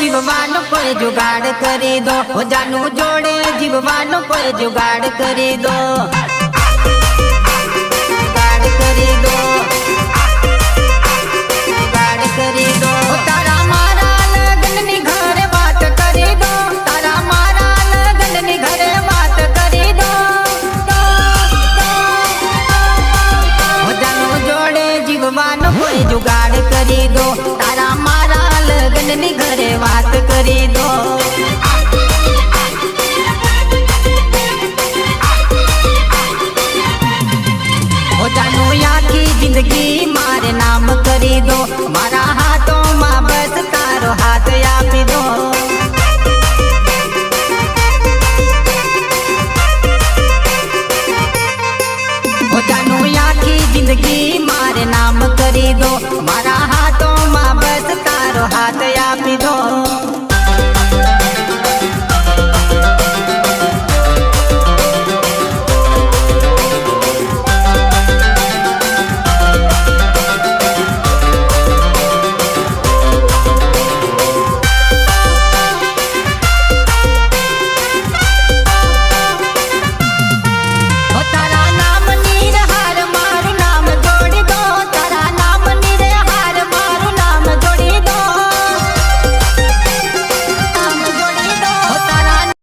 જીવવાનો કોઈ જુગાડ કરી દો. ઓ જાનું જોડે જીવવાનો કોઈ જુગાડ કરી દો. જુગાડ जिंदगी